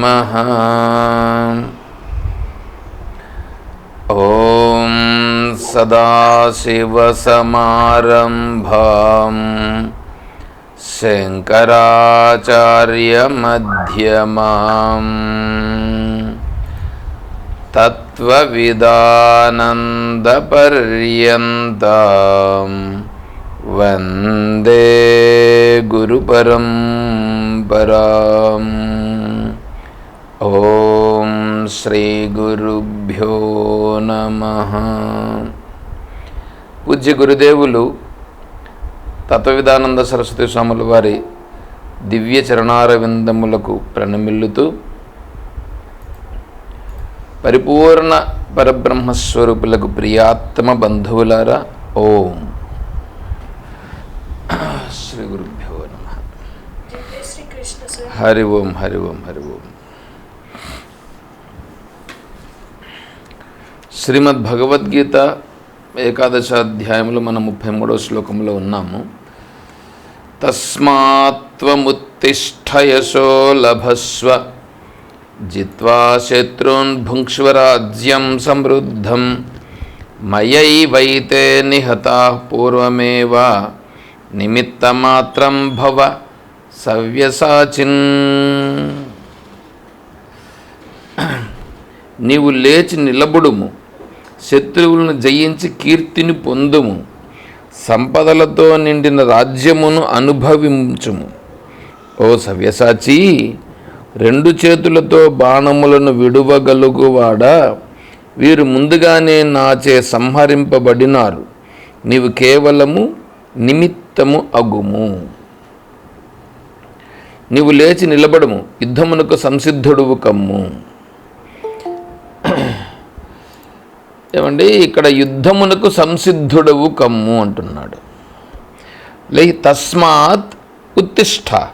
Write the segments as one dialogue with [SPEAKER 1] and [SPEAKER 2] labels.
[SPEAKER 1] नमः। ॐ सदाशिवसमारम्भां शङ्कराचार्यमध्यमाम् तत्त्वविदानन्दपर्यन्ताम् वन्दे गुरुपरं पराम् ఓం శ్రీ గురుభ్యో నమ. పూజ్య గురుదేవులు తత్వవిధానంద సరస్వతి స్వాముల వారి దివ్య చరణారవిందములకు ప్రణమిల్లుతూ పరిపూర్ణ పరబ్రహ్మస్వరూపులకు ప్రియాత్మ బంధువులారా ఓం. శ్రీ గురుభ్యో నమ. హరి ఓం హరి ఓం హరి ఓం. శ్రీమద్ భగవద్గీత ఏకాదశాధ్యాయంలో మనం ముప్పై మూడవ శ్లోకంలో ఉన్నాము. తస్మాత్వముత్తిష్టయశో లభస్వ జిత్వా శత్రున్ భుంక్ష్వరాజ్యం సమృద్ధం మయైవైతే నిహతా పూర్వమేవ నిమిత్తమాత్రం భవ సవ్యసాచిన్. నీవు లేచి నిలబడుము. శత్రువులను జయించి కీర్తిని పొందుము. సంపదలతో నిండిన రాజ్యమును అనుభవించుము. ఓ సవ్యసాచి రెండు చేతులతో బాణములను విడువగలుగువాడా? వీరు ముందుగానే నాచే సంహరింపబడినారు. నీవు కేవలము నిమిత్తము అగుము. నీవు లేచి నిలబడము. యుద్ధమునకు సంసిద్ధుడువు కమ్ము. ఏమండి? ఇక్కడ యుద్ధమునకు సంసిద్ధుడవు కమ్ము అంటున్నాడు. లై తస్మాత్ ఉత్తిష్ట.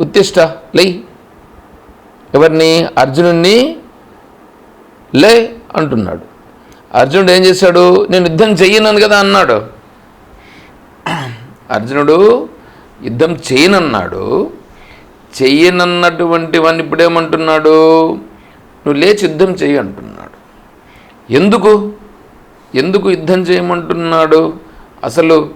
[SPEAKER 1] ఉత్తిష్ట లై. ఎవరిని? అర్జునుడిని లే అంటున్నాడు. అర్జునుడు ఏం చేశాడు? నేను యుద్ధం చెయ్యనను కదా అన్నాడు. అర్జునుడు యుద్ధం చేయనన్నాడు. చెయ్యనన్నటువంటి వాడిని ఇప్పుడేమంటున్నాడు? నువ్వు లేచి యుద్ధం చెయ్యి అంటున్నాడు. ఎందుకు? ఎందుకు యుద్ధం చేయమంటున్నాడు? అసలు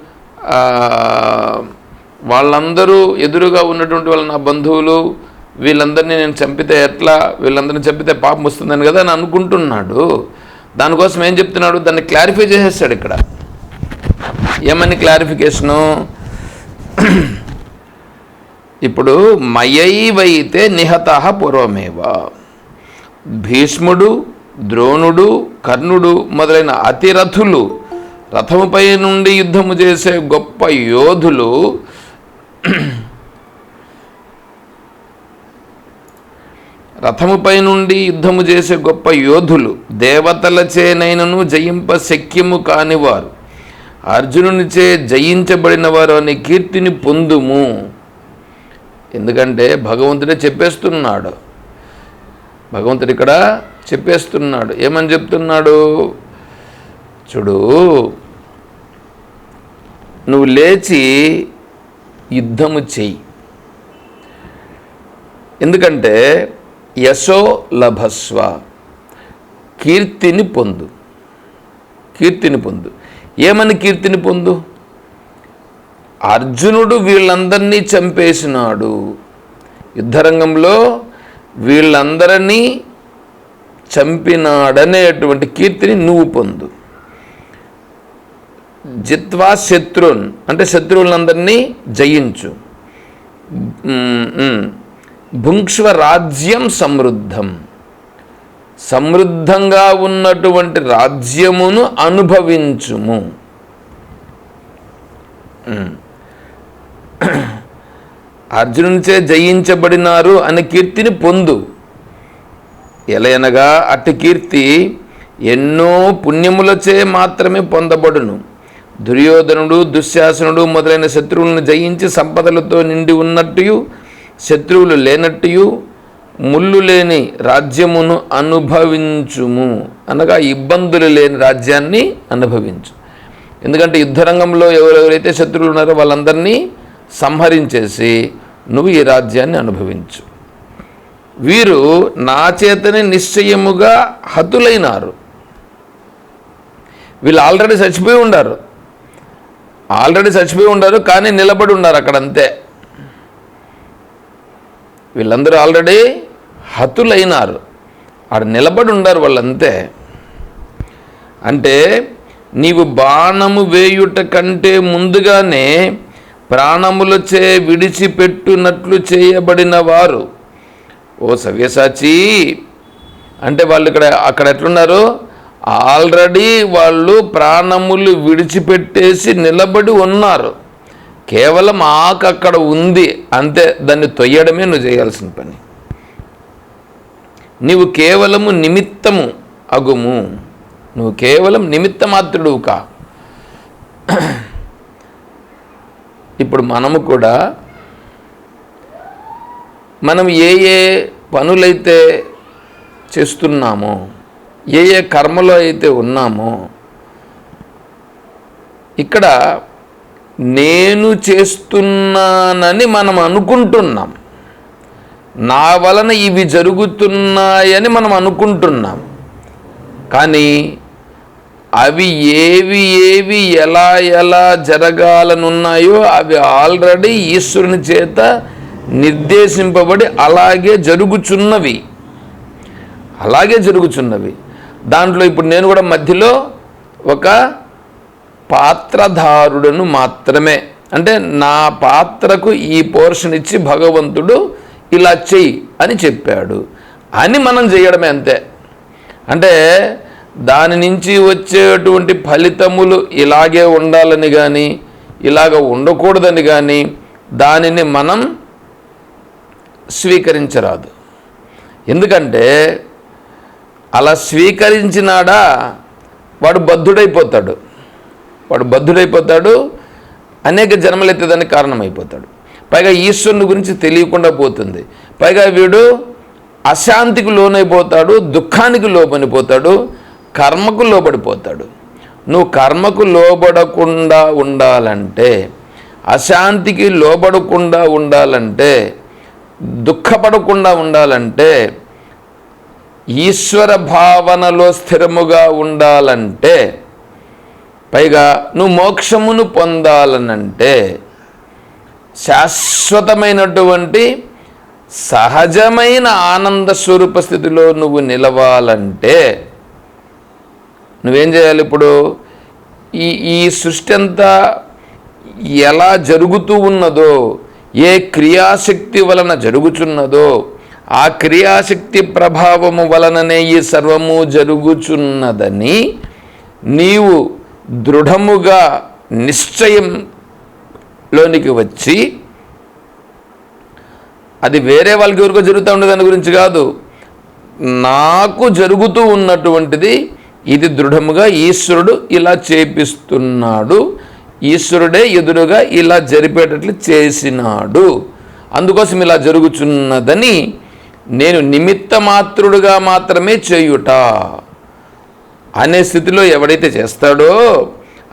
[SPEAKER 1] వాళ్ళందరూ ఎదురుగా ఉన్నటువంటి వాళ్ళ నా బంధువులు వీళ్ళందరినీ నేను చంపితే ఎట్లా? వీళ్ళందరినీ చంపితే పాపం వస్తుందని కదా అని అనుకుంటున్నాడు. దానికోసం ఏం చెప్తున్నాడు? దాన్ని క్లారిఫై చేసేస్తాడు ఇక్కడ. ఏమని క్లారిఫికేషను? ఇప్పుడు మయైవైతే నిహత పూర్వమేవ. భీష్ముడు ద్రోణుడు కర్ణుడు మొదలైన అతిరథులు రథముపై నుండి యుద్ధము చేసే గొప్ప యోధులు రథముపై నుండి యుద్ధము చేసే గొప్ప యోధులు దేవతలచేనైనను జయింప శక్యము కానివారు. అర్జునునిచే జయించబడిన వారు అనే కీర్తిని పొందుము. ఎందుకంటే భగవంతుడే చెప్పేస్తున్నాడు భగవంతుడు ఇక్కడ చెప్పేస్తున్నాడు. ఏమని చెప్తున్నాడు? చూడు నువ్వు లేచి యుద్ధము చెయ్యి. ఎందుకంటే యశో లభస్వ కీర్తిని పొందు. కీర్తిని పొందు. ఏమని కీర్తిని పొందు? అర్జునుడు వీళ్ళందరినీ చంపేసినాడు. యుద్ధరంగంలో వీళ్ళందరినీ చంపినాడనేటువంటి కీర్తిని నువ్వు పొందు. జిత్వా శత్రున్ అంటే శత్రువులందరినీ జయించు. భుంక్ష్వ రాజ్యం సమృద్ధం. సమృద్ధంగా ఉన్నటువంటి రాజ్యమును అనుభవించుము. అర్జునునిచే జయించబడినారు అనే కీర్తిని పొందు. ఎలయనగా అట్టి కీర్తి ఎన్నో పుణ్యములచే మాత్రమే పొందబడును. దుర్యోధనుడు దుశ్శాసనుడు మొదలైన శత్రువులను జయించి సంపదలతో నిండి ఉన్నట్టు శత్రువులు లేనట్టు ముళ్ళు లేని రాజ్యమును అనుభవించుము. అనగా ఇబ్బందులు లేని రాజ్యాన్ని అనుభవించు. ఎందుకంటే యుద్ధరంగంలో ఎవరెవరైతే శత్రువులు ఉన్నారో వాళ్ళందరినీ సంహరించేసి నువ్వు ఈ రాజ్యాన్ని అనుభవించు. వీరు నా చేతనే నిశ్చయముగా హతులైనారు. వీళ్ళు ఆల్రెడీ చచ్చిపోయి ఉండారు. ఆల్రెడీ చచ్చిపోయి ఉండారు కానీ నిలబడి ఉన్నారు అక్కడ అంతే వీళ్ళందరూ ఆల్రెడీ హతులైనారు. ఆడ నిలబడి ఉండారు వాళ్ళంతే. అంటే నీవు బాణము వేయుట కంటే ముందుగానే ప్రాణములచే విడిచిపెట్టునట్లు చేయబడిన వారు. ఓ సవ్యసాచి అంటే వాళ్ళు ఇక్కడ అక్కడ ఎట్లున్నారు? ఆల్రెడీ వాళ్ళు ప్రాణములు విడిచిపెట్టేసి నిలబడి ఉన్నారు. కేవలం ఆకు అక్కడ ఉంది అంతే దాన్ని తొయ్యడమే నువ్వు చేయాల్సిన పని. నీవు కేవలము నిమిత్తము అగుము. నువ్వు కేవలం నిమిత్తమాత్రుడు కా ఇప్పుడు మనము కూడా మనం ఏ ఏ పనులైతే చేస్తున్నామో ఏ ఏ కర్మలో అయితే ఉన్నామో ఇక్కడ నేను చేస్తున్నానని మనం అనుకుంటున్నాం. నా వలన ఇవి జరుగుతున్నాయని మనం అనుకుంటున్నాం. కానీ అవి ఏవి ఏవి ఎలా ఎలా జరగాలనున్నాయో అవి ఆల్రెడీ ఈశ్వరుని చేత నిర్దేశింపబడి అలాగే జరుగుచున్నవి. అలాగే జరుగుచున్నవి. దాంట్లో ఇప్పుడు నేను కూడా మధ్యలో ఒక పాత్రధారుడను మాత్రమే. అంటే నా పాత్రకు ఈ పోర్షన్ ఇచ్చి భగవంతుడు ఇలా చెయ్యి అని చెప్పాడు. అని మనం చేయడమే అంతే. అంటే దాని నుంచి వచ్చేటువంటి ఫలితములు ఇలాగే ఉండాలని కానీ ఇలాగ ఉండకూడదని కానీ దానిని మనం స్వీకరించరాదు. ఎందుకంటే అలా స్వీకరించినాడా వాడు బద్ధుడైపోతాడు. వాడు బద్ధుడైపోతాడు అనేక జన్మలెత్తేదానికి కారణమైపోతాడు. పైగా ఈశ్వరుని గురించి తెలియకుండా పోతుంది. పైగా వీడు అశాంతికి లోనైపోతాడు దుఃఖానికి లోపనిపోతాడు కర్మకు లోబడిపోతాడు. నువ్వు కర్మకు లోబడకుండా ఉండాలంటే అశాంతికి లోబడకుండా ఉండాలంటే దుఃఖపడకుండా ఉండాలంటే ఈశ్వర భావనలో స్థిరముగా ఉండాలంటే పైగా నువ్వు మోక్షమును పొందాలనంటే శాశ్వతమైనటువంటి సహజమైన ఆనంద స్వరూప స్థితిలో నువ్వు నిలవాలంటే నువ్వేం చేయాలి ఇప్పుడు? ఈ ఈ సృష్టి అంతా ఎలా జరుగుతూ ఉన్నదో ఏ క్రియాశక్తి వలన జరుగుచున్నదో ఆ క్రియాశక్తి ప్రభావము వలననే ఈ సర్వము జరుగుచున్నదని నీవు దృఢముగా నిశ్చయంలోనికి వచ్చి అది వేరే వాళ్ళకి ఎవరికో జరుగుతూ ఉండే దాని గురించి కాదు. నాకు జరుగుతూ ఉన్నటువంటిది ఇది దృఢముగా ఈశ్వరుడు ఇలా చేపిస్తున్నాడు. ఈశ్వరుడే ఎదురుగా ఇలా జరిపేటట్లు చేసినాడు. అందుకోసం ఇలా జరుగుచున్నదని నేను నిమిత్త మాత్రుడుగా మాత్రమే చేయుట. అనే స్థితిలో ఎవడైతే చేస్తాడో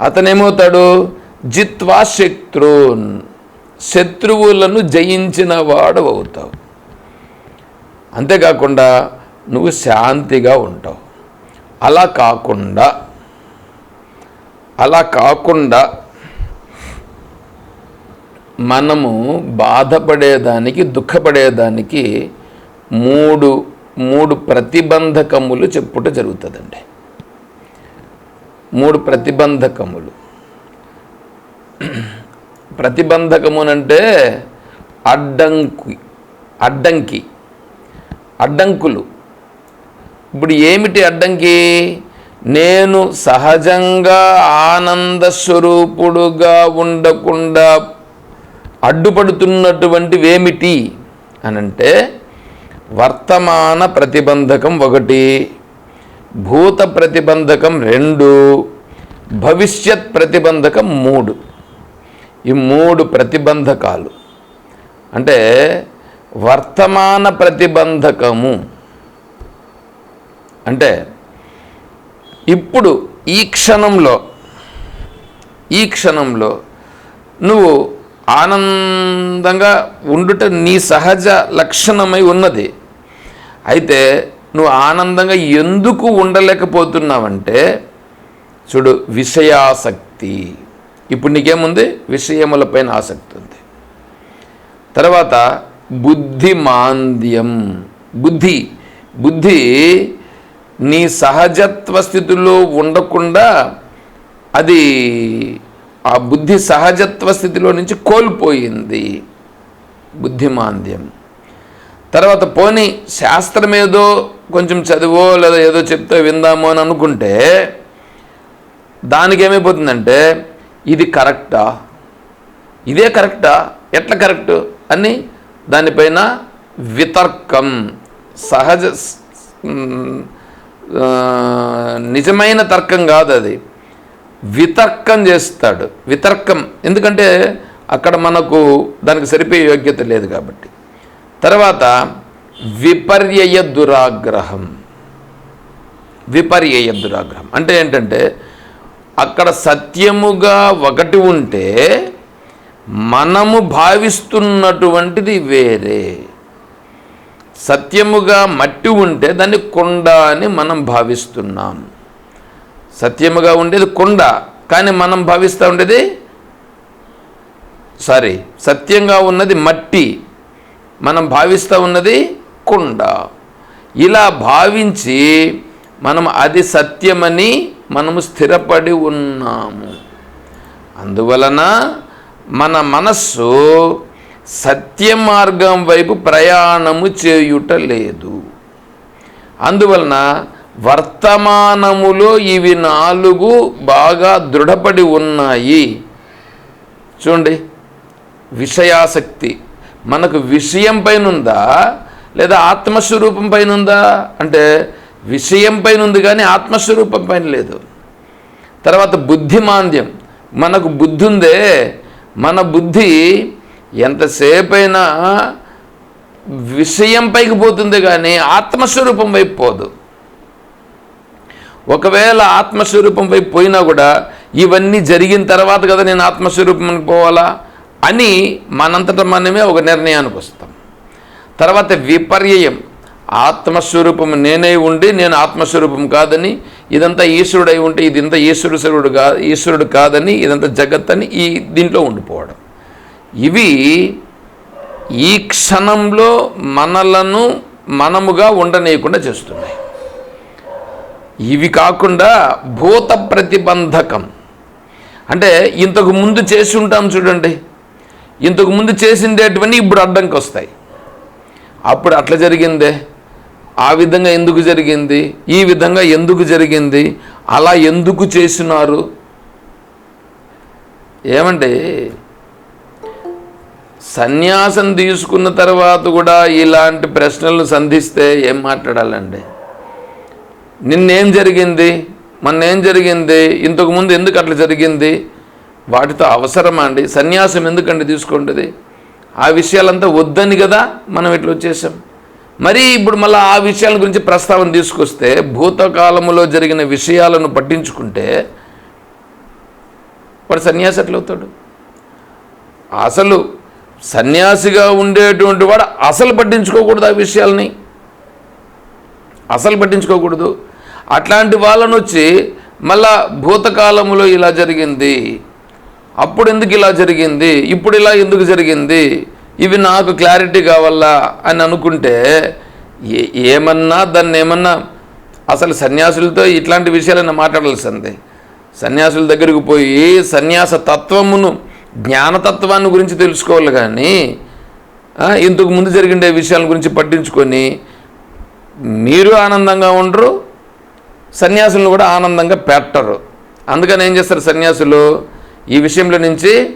[SPEAKER 1] అతనేమవుతాడు? జిత్వా శత్రున్ శత్రువులను జయించిన వాడు అవుతావు. అంతేకాకుండా నువ్వు శాంతిగా ఉంటావు. అలా కాకుండా అలా కాకుండా మనము బాధపడేదానికి దుఃఖపడేదానికి మూడు మూడు ప్రతిబంధకములు చెప్పుట జరుగుతుందండి. మూడు ప్రతిబంధకములు. ప్రతిబంధకమునంటే అడ్డంకి అడ్డంకి అడ్డంకులు. ఇప్పుడు ఏమిటి అడ్డంకి? నేను సహజంగా ఆనంద స్వరూపుడుగా ఉండకుండా అడ్డుపడుతున్నటువంటివి ఏమిటి అనంటే వర్తమాన ప్రతిబంధకం ఒకటి భూత ప్రతిబంధకం రెండు భవిష్యత్ ప్రతిబంధకం మూడు. ఈ మూడు ప్రతిబంధకాలు. అంటే వర్తమాన ప్రతిబంధకము అంటే ఇప్పుడు ఈ క్షణంలో ఈ క్షణంలో నువ్వు ఆనందంగా ఉండుట నీ సహజ లక్షణమై ఉన్నది. అయితే నువ్వు ఆనందంగా ఎందుకు ఉండలేకపోతున్నావంటే చూడు విషయాసక్తి. ఇప్పుడు నీకేముంది? విషయములపైన ఆసక్తి ఉంది. తర్వాత బుద్ధిమాంద్యం బుద్ధి బుద్ధి నీ సహజత్వ స్థితిలో ఉండకుండా అది ఆ బుద్ధి సహజత్వ స్థితిలో నుంచి కోల్పోయింది. బుద్ధిమాంద్యం. తర్వాత పోనీ శాస్త్రం ఏదో కొంచెం చదివో లేదా ఏదో చెప్తే విందామో అని అనుకుంటే దానికి ఏమైపోతుందంటే ఇది కరెక్టా? ఇదే కరెక్టా? ఎట్లా కరెక్ట్? అని దానిపైన వితర్కం. సహజ నిజమైన తర్కం కాదు అది. వితర్కం చేస్తాడు. వితర్కం. ఎందుకంటే అక్కడ మనకు దానికి సరిపోయే యోగ్యత లేదు కాబట్టి. తర్వాత విపర్యయ దురాగ్రహం. విపర్యయ దురాగ్రహం. అంటే ఏంటంటే అక్కడ సత్యముగా ఒకటి ఉంటే మనము భావిస్తున్నటువంటిది వేరే. సత్యముగా మట్టి ఉంటే దాన్ని కొండ అని మనం భావిస్తున్నాం. సత్యముగా ఉండేది కొండ కానీ మనం భావిస్తూ ఉండేది సారీ సత్యంగా ఉన్నది మట్టి మనం భావిస్తూ ఉన్నది కొండ. ఇలా భావించి మనం అది సత్యమని మనము స్థిరపడి ఉన్నాము. అందువలన మన మనస్సు సత్య మార్గం వైపు ప్రయాణము చేయుట లేదు. అందువలన వర్తమానములో ఇవి నాలుగు బాగా దృఢపడి ఉన్నాయి. చూడండి విషయాసక్తి. మనకు విషయం పైన ఉందా లేదా ఆత్మస్వరూపం పైన ఉందా అంటే విషయం పైన ఉంది కానీ ఆత్మస్వరూపం పైన లేదు. తర్వాత బుద్ధిమాంద్యం. మనకు బుద్ధి ఉందే మన బుద్ధి ఎంతసేపైనా విషయం పైకి పోతుంది కానీ ఆత్మస్వరూపం వైపు పోదు. ఒకవేళ ఆత్మస్వరూపం వైపు పోయినా కూడా ఇవన్నీ జరిగిన తర్వాత కదా నేను ఆత్మస్వరూపం పోవాలా అని మనంతట మనమే ఒక నిర్ణయానికి వస్తాం. తర్వాత విపర్యయం. ఆత్మస్వరూపం నేనే ఉండి నేను ఆత్మస్వరూపం కాదని ఇదంతా ఈశ్వరుడై ఉంటే ఇదంతా ఈశ్వరుడు కాదు ఈశ్వరుడు కాదని ఇదంతా జగత్ అని ఈ దీంట్లో ఉండిపోవడం. ఇవి ఈ క్షణంలో మనలను మనముగా ఉండనీయకుండా చేస్తున్నాయి. ఇవి కాకుండా భూత ప్రతిబంధకం. అంటే ఇంతకు ముందు చేసి ఉంటాం చూడండి. ఇంతకు ముందు చేసిండేటివన్నీ ఇప్పుడు అడ్డంకి వస్తాయి. అప్పుడు అట్లా జరిగిందే. ఆ విధంగా ఎందుకు జరిగింది? ఈ విధంగా ఎందుకు జరిగింది? అలా ఎందుకు చేసినారు? ఏమండి సన్యాసం తీసుకున్న తర్వాత కూడా ఇలాంటి ప్రశ్నలు సంధిస్తే ఏం మాట్లాడాలండి? నిన్నేం జరిగింది? మొన్నేం జరిగింది? ఇంతకుముందు ఎందుకు అట్లా జరిగింది? వాటితో అవసరమా అండి? సన్యాసం ఎందుకండి తీసుకుంటుంది? ఆ విషయాలంతా వద్దని కదా మనం ఇట్లా వచ్చేసాం. మరి ఇప్పుడు మళ్ళీ ఆ విషయాల గురించి ప్రస్తావన తీసుకొస్తే భూతకాలములో జరిగిన విషయాలను పట్టించుకుంటే వాడు సన్యాసి అట్లవుతాడు అసలు సన్యాసిగా ఉండేటువంటి వాడు అసలు పట్టించుకోకూడదు ఆ విషయాల్ని. అసలు పట్టించుకోకూడదు. అట్లాంటి వాళ్ళను వచ్చి మళ్ళా భూతకాలములో ఇలా జరిగింది అప్పుడు ఎందుకు ఇలా జరిగింది ఇప్పుడు ఇలా ఎందుకు జరిగింది ఇవి నాకు క్లారిటీ కావాలా అని అనుకుంటే ఏ ఏమన్నా దాన్ని ఏమన్నా అసలు సన్యాసులతో ఇట్లాంటి విషయాలన్నా మాట్లాడాల్సిందే. సన్యాసుల దగ్గరికి పోయి సన్యాస తత్వమును జ్ఞానతత్వాన్ని గురించి తెలుసుకోవాలి కానీ ఇంతకు ముందు జరిగిన విషయాల గురించి పట్టించుకొని మీరు ఆనందంగా ఉండరు సన్యాసులను కూడా ఆనందంగా పెట్టరు. అందుకని ఏం చేస్తారు సన్యాసులు? ఈ విషయంలో నుంచి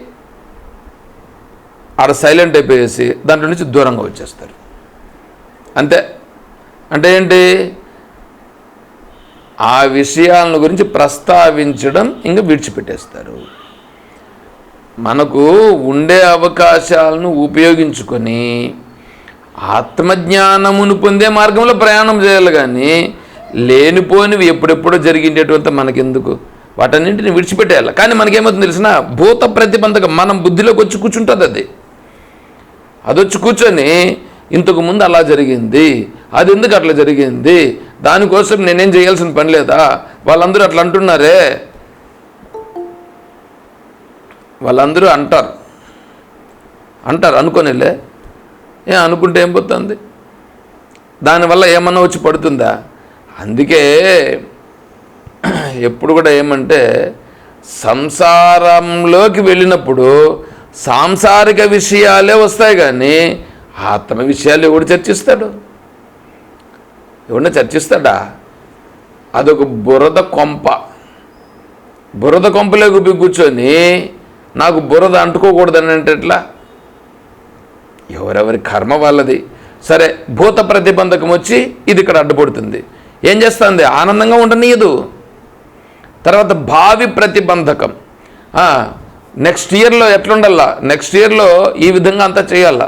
[SPEAKER 1] ఆడ సైలెంట్ అయిపోయేసి దాంట్లో నుంచి దూరంగా వచ్చేస్తారు. అంతే. అంటే ఏంటి? ఆ విషయాలను గురించి ప్రస్తావించడం ఇంకా విడిచిపెట్టేస్తారు. మనకు ఉండే అవకాశాలను ఉపయోగించుకొని ఆత్మజ్ఞానమును పొందే మార్గంలో ప్రయాణం చేయాలి కానీ లేనిపోనివి ఎప్పుడెప్పుడో జరిగేటటువంటి మనకెందుకు? వాటన్నింటిని విడిచిపెట్టేయాలి. కానీ మనకేమవుతుంది తెలిసిన? భూత ప్రతిబంధకం మనం బుద్ధిలోకి వచ్చి కూర్చుంటుంది అది. అది వచ్చి కూర్చొని ఇంతకు ముందు అలా జరిగింది అది ఎందుకు అట్లా జరిగింది? దానికోసం నేనేం చేయాల్సిన పని లేదా? వాళ్ళందరూ అట్లా అంటున్నారే? వాళ్ళందరూ అంటారు. అంటారు అనుకోనిలే. ఏ అనుకుంటే ఏం పోతుంది? దానివల్ల ఏమన్నా వచ్చి పడుతుందా? అందుకే ఎప్పుడు కూడా ఏమంటే సంసారంలోకి వెళ్ళినప్పుడు సాంసారిక విషయాలే వస్తాయి కానీ ఆత్మ విషయాలు ఎవడు చర్చిస్తాడు? ఎవడన్నా చర్చిస్తాడా? అదొక బురద కొంప. బురద కొంపలోకి కూర్చొని నాకు బురద అంటుకోకూడదని అంటే ఎట్లా? ఎవరెవరి కర్మ వాళ్ళది. సరే భూత ప్రతిబంధకం వచ్చి ఇది ఇక్కడ అడ్డుపడుతుంది. ఏం చేస్తుంది? ఆనందంగా ఉండనీయదు. తర్వాత భావి ప్రతిబంధకం. నెక్స్ట్ ఇయర్లో ఎట్లుండాలా? నెక్స్ట్ ఇయర్లో ఈ విధంగా అంతా చేయాలా?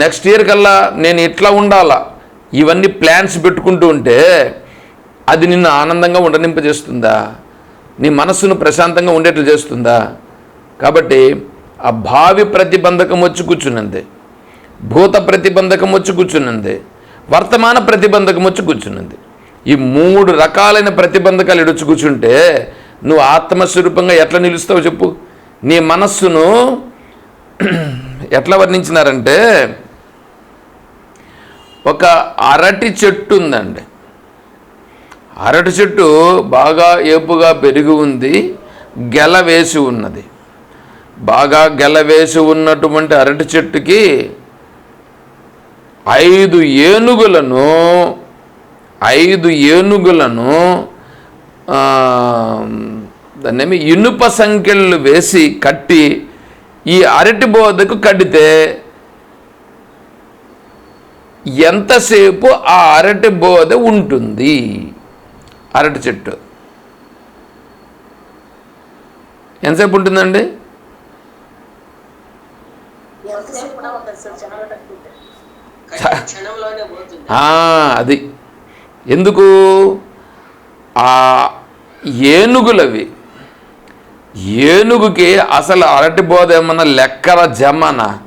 [SPEAKER 1] నెక్స్ట్ ఇయర్ కల్లా నేను ఇట్లా ఉండాలా? ఇవన్నీ ప్లాన్స్ పెట్టుకుంటూ ఉంటే అది నిన్ను ఆనందంగా ఉండనింపజేస్తుందా? నీ మనస్సును ప్రశాంతంగా ఉండేట్లు చేస్తుందా? కాబట్టి ఆ భావి ప్రతిబంధకం వచ్చి కూర్చున్నది భూత ప్రతిబంధకం వచ్చి కూర్చున్నది వర్తమాన ప్రతిబంధకం వచ్చి కూర్చున్నది ఈ మూడు రకాలైన ప్రతిబంధకాలు ఇడొచ్చి కూర్చుంటే నువ్వు ఆత్మస్వరూపంగా ఎట్లా నిలుస్తావు చెప్పు? నీ మనస్సును ఎట్లా వర్ణించినారంటే ఒక అరటి చెట్టు ఉందండి. అరటి చెట్టు బాగా ఏపుగా పెరిగి ఉంది గెల వేసి ఉన్నది. బాగా గెలవేసి ఉన్నటువంటి అరటి చెట్టుకి ఐదు ఏనుగులను ఐదు ఏనుగులను దాన్నేమి ఇనుప సంఖ్యలు వేసి కట్టి ఈ అరటి బోధకు కడితే ఎంతసేపు ఆ అరటి బోధ ఉంటుంది? అరటి చెట్టు. ఎంతసేపు ఉంటుందండి
[SPEAKER 2] ఎంతసేపు కూడా ఉండదు సార్ చాలా తక్కువ
[SPEAKER 3] కానీ క్షణంలోనే పోతుంది
[SPEAKER 1] ఆ, అది. ఎందుకు? ఆ ఏనుగులవి. ఏనుగుకి అసలు అరటి బోధ ఏమన్నా లెక్కల జమన?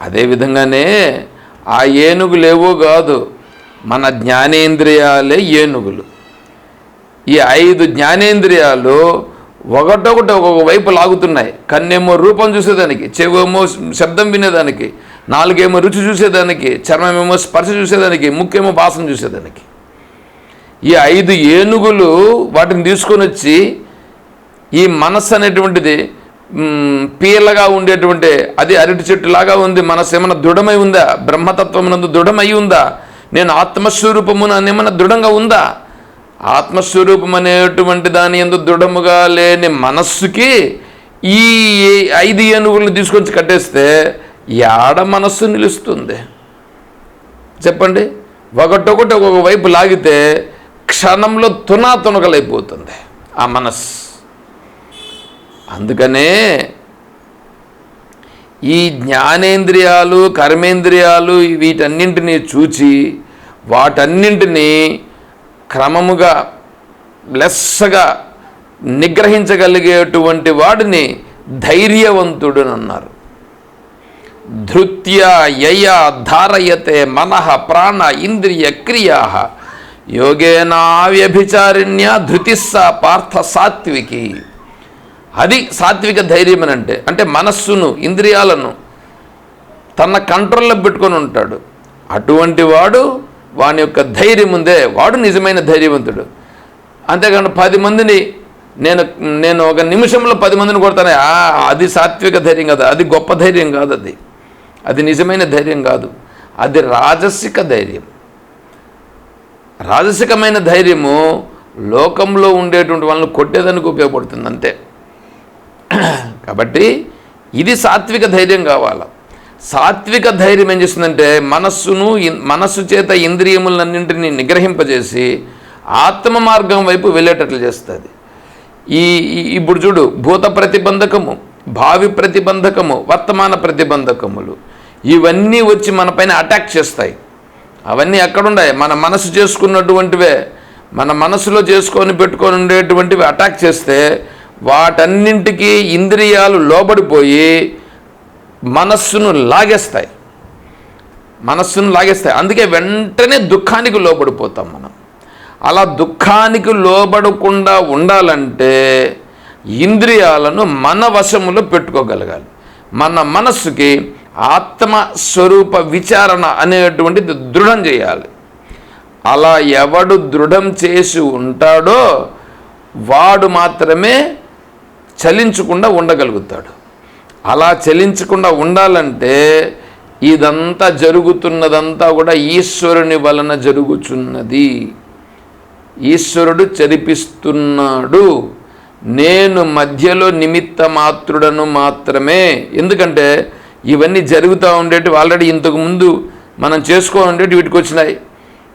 [SPEAKER 1] అదేవిధంగానే ఆ ఏనుగులేవో కాదు. మన జ్ఞానేంద్రియాలే ఏనుగులు. ఈ ఐదు జ్ఞానేంద్రియాలు ఒకటొకటి ఒక్కొక్క వైపు లాగుతున్నాయి. కన్నేమో రూపం చూసేదానికి చెవేమో శబ్దం వినేదానికి నాలుగేమో రుచి చూసేదానికి చర్మమేమో స్పర్శ చూసేదానికి ముక్కేమో వాసన చూసేదానికి. ఈ ఐదు ఏనుగులు వాటిని తీసుకొని వచ్చి ఈ మనస్సు అనేటువంటిది పీలగా ఉండేటువంటి అది అరటి చెట్టులాగా ఉంది మనస్సు ఏమైనా దృఢమై ఉందా? బ్రహ్మతత్వమునందు దృఢమై ఉందా? నేను ఆత్మస్వరూపమున ఏమైనా దృఢంగా ఉందా? ఆత్మస్వరూపం అనేటువంటి దాని ఎందు దృఢముగా లేని మనస్సుకి ఈ ఐదు ఏనుగులను తీసుకొచ్చి కట్టేస్తే యాడ మనస్సు నిలుస్తుంది? చెప్పండి. ఒకటొకటి ఒక్కొక్క వైపు లాగితే క్షణంలో తునా తునకలైపోతుంది ఆ మనస్సు. అందుకనే ఈ జ్ఞానేంద్రియాలు కర్మేంద్రియాలు వీటన్నింటినీ చూచి వాటన్నింటినీ క్రమముగా లెస్సగా నిగ్రహించగలిగేటువంటి వాడిని ధైర్యవంతుడు అన్నారు ధృత్య యయ ధారయతే మనః ప్రాణ ఇంద్రియ క్రియా. యోగేనావ్యభిచారిణ్య ధృతిస్స పార్థ సాత్వికి. అది సాత్విక ధైర్యం అని అంటే అంటే మనస్సును ఇంద్రియాలను తన కంట్రోల్లో పెట్టుకొని ఉంటాడు. అటువంటి వాడు వాని యొక్క ధైర్యం ఉందే. వాడు నిజమైన ధైర్యవంతుడు. అంతేకాకుండా పది మందిని నేను నేను ఒక నిమిషంలో పది మందిని కొడతాను. అది సాత్విక ధైర్యం కాదు అది గొప్ప ధైర్యం కాదు అది. అది నిజమైన ధైర్యం కాదు. అది రాజసిక ధైర్యం. రాజసికమైన ధైర్యము లోకంలో ఉండేటువంటి వాళ్ళని కొట్టేదానికి ఉపయోగపడుతుంది అంతే. కాబట్టి ఇది సాత్విక ధైర్యం కావాలి? సాత్విక ధైర్యం ఏం చేస్తుందంటే మనస్సును మనస్సు చేత ఇంద్రియములన్నింటినీ నిగ్రహింపజేసి ఆత్మ మార్గం వైపు వెళ్ళేటట్లు చేస్తుంది. ఈ ఇప్పుడు చూడు భూత ప్రతిబంధకము భావి ప్రతిబంధకము వర్తమాన ప్రతిబంధకములు ఇవన్నీ వచ్చి మన పైన అటాక్ చేస్తాయి. అవన్నీ ఎక్కడున్నాయి మన మనసు చేసుకున్నటువంటివే మన మనసులో చేసుకొని పెట్టుకొని ఉండేటువంటివి అటాక్ చేస్తే వాటన్నింటికి ఇంద్రియాలు లోబడిపోయి మనస్సును లాగేస్తాయి. మనస్సును లాగేస్తాయి. అందుకే వెంటనే దుఃఖానికి లోబడిపోతాం మనం. అలా దుఃఖానికి లోబడకుండా ఉండాలంటే ఇంద్రియాలను మన వశములో పెట్టుకోగలగాలి. మన మనస్సుకి ఆత్మ స్వరూప విచారణ అనేటువంటిది దృఢం చేయాలి. అలా ఎవడు దృఢం చేసి ఉంటాడో వాడు మాత్రమే చలించకుండా ఉండగలుగుతాడు. అలా చలించకుండా ఉండాలంటే ఇదంతా జరుగుతున్నదంతా కూడా ఈశ్వరుని వలన జరుగుచున్నది. ఈశ్వరుడు చరిపిస్తున్నాడు నేను మధ్యలో నిమిత్త మాత్రుడను మాత్రమే. ఎందుకంటే ఇవన్నీ జరుగుతూ ఉండేటివి ఆల్రెడీ ఇంతకుముందు మనం చేసుకో ఉండేటి వీటికి వచ్చినాయి.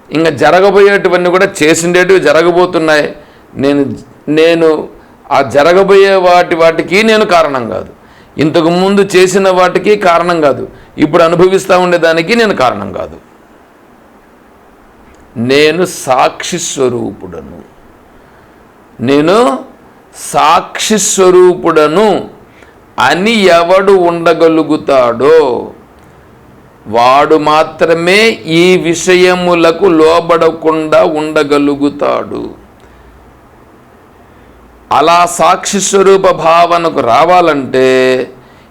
[SPEAKER 1] ఇంకా జరగబోయేటివన్నీ కూడా చేసిండేటివి జరగబోతున్నాయి. నేను నేను ఆ జరగబోయే వాటి వాటికి నేను కారణం కాదు. ఇంతకుముందు చేసిన వాటికి కారణం కాదు. ఇప్పుడు అనుభవిస్తూ ఉండేదానికి నేను కారణం కాదు. నేను సాక్షి స్వరూపుడను. నేను సాక్షి స్వరూపుడను అని ఎవడు ఉండగలుగుతాడో వాడు మాత్రమే ఈ విషయములకు లోబడకుండా ఉండగలుగుతాడు. అలా సాక్షి స్వరూప భావనకు రావాలంటే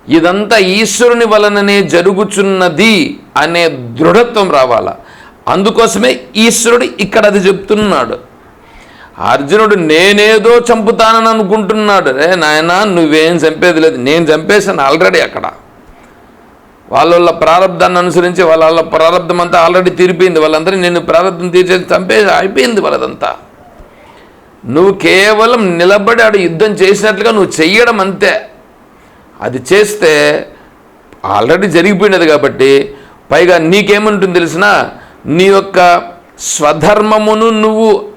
[SPEAKER 1] ఇదంతా ఈశ్వరుని వలననే జరుగుచున్నది అనే దృఢత్వం రావాల? అందుకోసమే ఈశ్వరుడు ఇక్కడ అది చెప్తున్నాడు. అర్జునుడు నేనేదో చంపుతానని అనుకుంటున్నాడు. రే నాయన నువ్వేం చంపేది లేదు. నేను చంపేశాను ఆల్రెడీ అక్కడ. వాళ్ళ వాళ్ళ ప్రారంధాన్ని అనుసరించి వాళ్ళ వాళ్ళ ప్రారంధం అంతా ఆల్రెడీ తీరిపోయింది. వాళ్ళందరూ నేను ప్రారంధం తీర్చేసి చంపేసి అయిపోయింది వాళ్ళదంతా. నువ్వు కేవలం నిలబడి ఆడ యుద్ధం చేసినట్లుగా నువ్వు చెయ్యడం అంతే. అది చేస్తే ఆల్రెడీ జరిగిపోయినది కాబట్టి పైగా నీకేముంటుంది తెలిసిన? నీ యొక్క స్వధర్మమును నువ్వు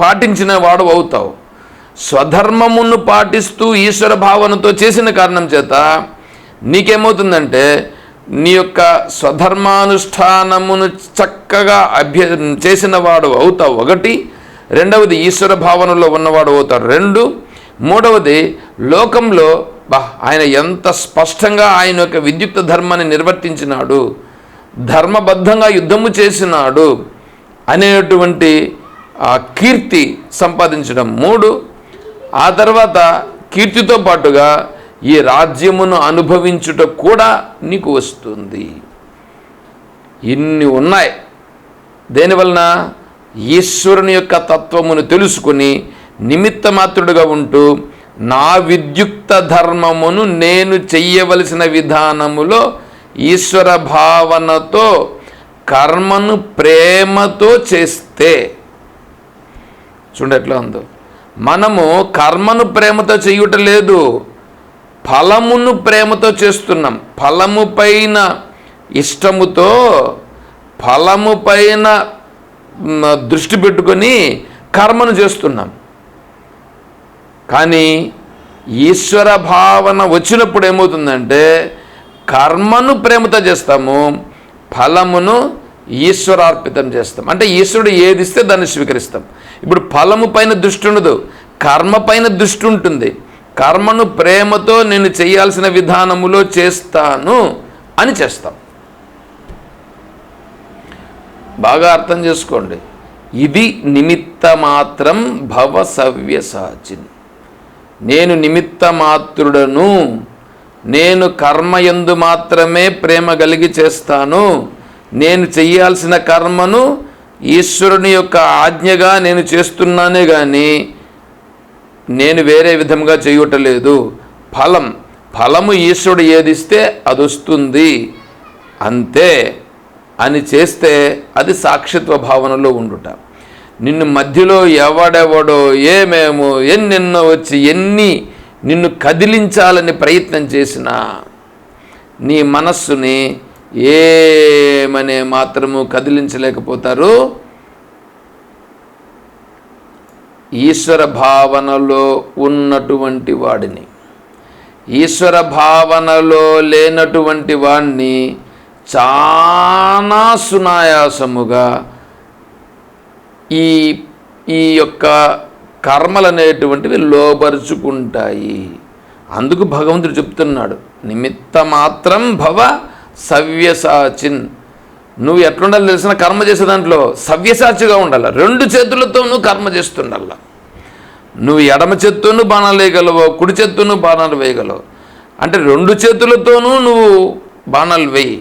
[SPEAKER 1] పాటించిన వాడు అవుతావు. స్వధర్మమును పాటిస్తూ ఈశ్వర భావనతో చేసిన కారణం చేత నీకేమవుతుందంటే నీ యొక్క స్వధర్మానుష్ఠానమును చక్కగా అభ్య చేసిన వాడు అవుతావు. ఒకటి రెండవది ఈశ్వర భావనలో ఉన్నవాడు అవుతాడు. రెండు మూడవది లోకంలో బా ఆయన ఎంత స్పష్టంగా ఆయన యొక్క విద్యుక్త ధర్మాన్ని నిర్వర్తించినాడు ధర్మబద్ధంగా యుద్ధము చేసినాడు అనేటువంటి ఆ కీర్తి సంపాదించడం. మూడు ఆ తర్వాత కీర్తితో పాటుగా ఈ రాజ్యమును అనుభవించుట కూడా నీకు వస్తుంది. ఇన్ని ఉన్నాయి. దేనివలన ఈశ్వరుని యొక్క తత్వమును తెలుసుకుని నిమిత్త మాత్రుడుగా ఉంటూ నా విద్యుక్త ధర్మమును నేను చెయ్యవలసిన విధానములో ఈశ్వర భావనతో కర్మను ప్రేమతో చేస్తే. చూడండి ఎట్లా ఉందో. మనము కర్మను ప్రేమతో చేయుట లేదు ఫలమును ప్రేమతో చేస్తున్నాం. ఫలము పైన ఇష్టముతో ఫలము పైన దృష్టి పెట్టుకొని కర్మను చేస్తున్నాం. కానీ ఈశ్వర భావన వచ్చినప్పుడు ఏమవుతుందంటే కర్మను ప్రేమతో చేస్తాము ఫలమును ఈశ్వరార్పితం చేస్తాం. అంటే ఈశ్వరుడు ఏది ఇస్తే దాన్ని స్వీకరిస్తాం. ఇప్పుడు ఫలము పైన దృష్టి ఉండదు కర్మ పైన దృష్టి ఉంటుంది. కర్మను ప్రేమతో నేను చేయాల్సిన విధానములో చేస్తాను అని చేస్తాం. బాగా అర్థం చేసుకోండి. ఇది నిమిత్త మాత్రం భవ సవ్యసాచిన్ నేను నిమిత్త మాత్రుడను నేను కర్మయందు మాత్రమే ప్రేమ కలిగి చేస్తాను. నేను చేయాల్సిన కర్మను ఈశ్వరుని యొక్క ఆజ్ఞగా నేను చేస్తున్నానే కానీ నేను వేరే విధంగా చేయటలేదు. ఫలం ఫలము ఈశ్వరుడు ఏదిస్తే అది వస్తుంది అంతే. అని చేస్తే అది సాక్షిత్వ భావనలో ఉండుట. నిన్ను మధ్యలో ఎవడెవడో ఏమేమో ఎన్నెన్నో వచ్చి ఎన్ని నిన్ను కదిలించాలని ప్రయత్నం చేసినా నీ మనస్సుని ఏమనే మాత్రము కదిలించలేకపోతారు. ఈశ్వర భావనలో ఉన్నటువంటి వాడిని. ఈశ్వర భావనలో లేనటువంటి వాణ్ణి చాలా సునాయాసముగా ఈ ఈ యొక్క కర్మలు అనేటువంటివి లోపరుచుకుంటాయి అందుకు భగవంతుడు చెప్తున్నాడు నిమిత్త మాత్రం భవ సవ్యసాచిన్. నువ్వు ఎట్లుండాలి తెలిసిన కర్మ చేసే దాంట్లో సవ్యసాచిగా ఉండాలి రెండు చేతులతో నువ్వు కర్మ చేస్తుండాల. నువ్వు ఎడమ చేత్తోనూ బాణాలు వేయగలవు కుడి చేత్తోనూ బాణాలు వేయగలవు అంటే రెండు చేతులతోనూ నువ్వు బాణాలు వేయి.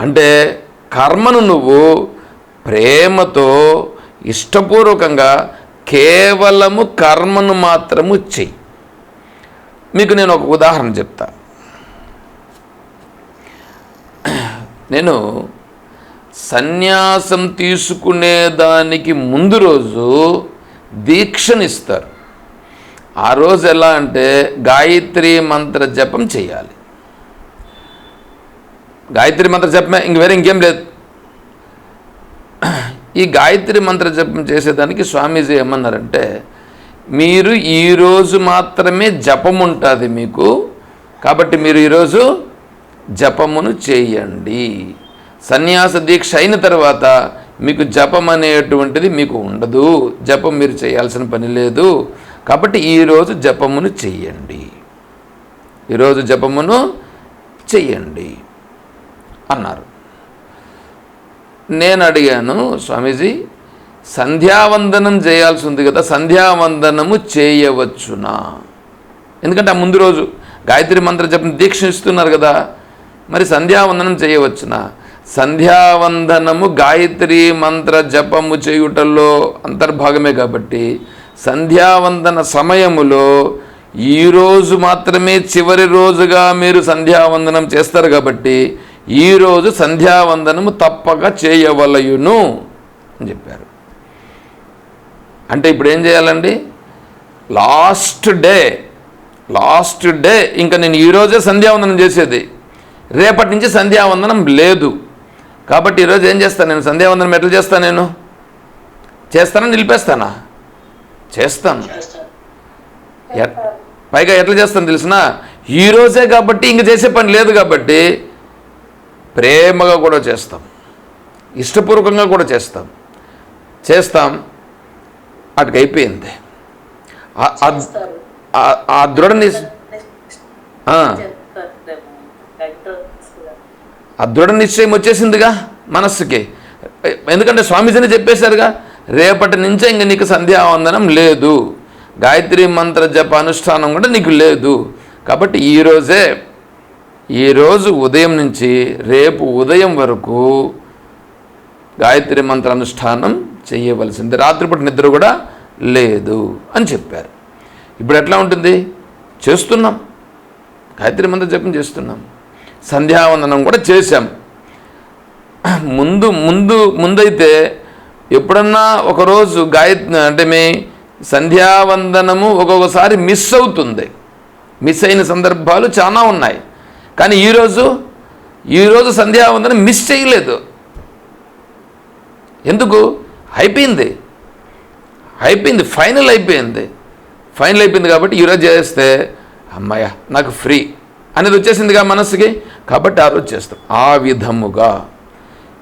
[SPEAKER 1] అంటే కర్మను నువ్వు ప్రేమతో ఇష్టపూర్వకంగా కేవలము కర్మను మాత్రము చెయ్యి. మీకు నేను ఒక ఉదాహరణ చెప్తా. నేను సన్యాసం తీసుకునేదానికి ముందు రోజు దీక్షనిస్తారు. ఆ రోజు ఎలా అంటే గాయత్రి మంత్ర జపం చేయాలి గాయత్రి మంత్ర జపమే ఇంక వేరే ఇంకేం లేదు. ఈ గాయత్రి మంత్ర జపం చేసేదానికి స్వామీజీ ఏమన్నారంటే మీరు ఈరోజు మాత్రమే జపం ఉంటుంది మీకు కాబట్టి మీరు ఈరోజు జపమును చేయండి. సన్యాస దీక్ష అయిన తర్వాత మీకు జపం అనేటువంటిది మీకు ఉండదు. జపం మీరు చేయాల్సిన పని లేదు. కాబట్టి ఈరోజు జపమును చెయ్యండి ఈరోజు జపమును చెయ్యండి అన్నారు. నేను అడిగాను స్వామీజీ సంధ్యావందనం చేయాల్సి ఉంది కదా సంధ్యావందనము చేయవచ్చునా? ఎందుకంటే ఆ ముందు రోజు గాయత్రి మంత్ర జపం దీక్ష ఇస్తున్నారు కదా మరి సంధ్యావందనం చేయవచ్చునా? సంధ్యావందనము గాయత్రి మంత్ర జపము చేయుటల్లో అంతర్భాగమే కాబట్టి సంధ్యావందన సమయములో ఈరోజు మాత్రమే చివరి రోజుగా మీరు సంధ్యావందనం చేస్తారు కాబట్టి ఈరోజు సంధ్యావందనము తప్పక చేయవలయును అని చెప్పారు. అంటే ఇప్పుడు ఏం చేయాలండి? లాస్ట్ డే లాస్ట్ డే ఇంకా నేను ఈరోజే సంధ్యావందనం చేసేది. రేపటి నుంచి సంధ్యావందనం లేదు. కాబట్టి ఈరోజు ఏం చేస్తాను నేను? సంధ్యావందనం ఎట్లా చేస్తాను నేను? చేస్తానా నిలిపేస్తానా? చేస్తాను. ఎట్- పైగా ఎట్లా చేస్తాను తెలిసిన? ఈరోజే కాబట్టి ఇంక చేసే పని లేదు కాబట్టి ప్రేమగా కూడా చేస్తాం. ఇష్టపూర్వకంగా కూడా చేస్తాం. చేస్తాం. అటుకు అయిపోయింది. ఆ- దృఢ ఆ. దృఢ నిశ్చయం వచ్చేసిందిగా మనస్సుకి. ఎందుకంటే స్వామీజీని చెప్పేశారుగా రేపటి నుంచే ఇంక నీకు సంధ్యావందనం లేదు. గాయత్రి మంత్ర జప అనుష్ఠానం కూడా నీకు లేదు. కాబట్టి ఈరోజే ఈరోజు ఉదయం నుంచి రేపు ఉదయం వరకు గాయత్రి మంత్ర అనుష్ఠానం చేయవలసింది. రాత్రిపూట నిద్ర కూడా లేదు అని చెప్పారు. ఇప్పుడు ఎట్లా ఉంటుంది? చేస్తున్నాం. గాయత్రి మంత్ర జపం చేస్తున్నాం. సంధ్యావందనం కూడా చేశాం. ముందు ముందు ముందైతే ఎప్పుడన్నా ఒకరోజు గాయత్రి అంటే మీ సంధ్యావందనము ఒక్కొక్కసారి మిస్ అవుతుంది. మిస్ అయిన సందర్భాలు చాలా ఉన్నాయి. కానీ ఈరోజు ఈరోజు సంధ్యావందనం మిస్ చేయలేదు. ఎందుకు? అయిపోయింది. అయిపోయింది ఫైనల్ అయిపోయింది. ఫైనల్ అయిపోయింది కాబట్టి ఈరోజు చేస్తే అమ్మాయ నాకు ఫ్రీ అనేది వచ్చేసిందిగా మనస్సుకి. కాబట్టి ఆ రోజు చేస్తాం. ఆ విధముగా.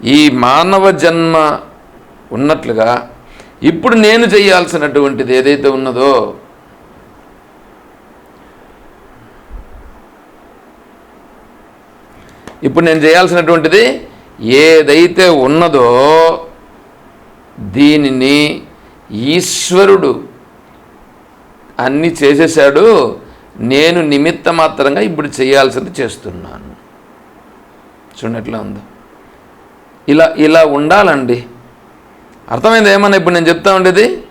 [SPEAKER 1] ఈ మానవ జన్మ ఉన్నట్లుగా ఇప్పుడు నేను చేయాల్సినటువంటిది ఏదైతే ఉన్నదో ఇప్పుడు నేను చేయాల్సినటువంటిది ఏదైతే ఉన్నదో దీనిని ఈశ్వరుడు అన్ని చేసేసాడు నేను నిమిత్త మాత్రంగా ఇప్పుడు చేయాల్సింది చేస్తున్నాను. చూడట్లా ఉందో. ఇలా ఇలా ఉండాలండి. అర్థమైంది? ఏమన్నా ఇప్పుడు నేను చెప్తా ఉండేది?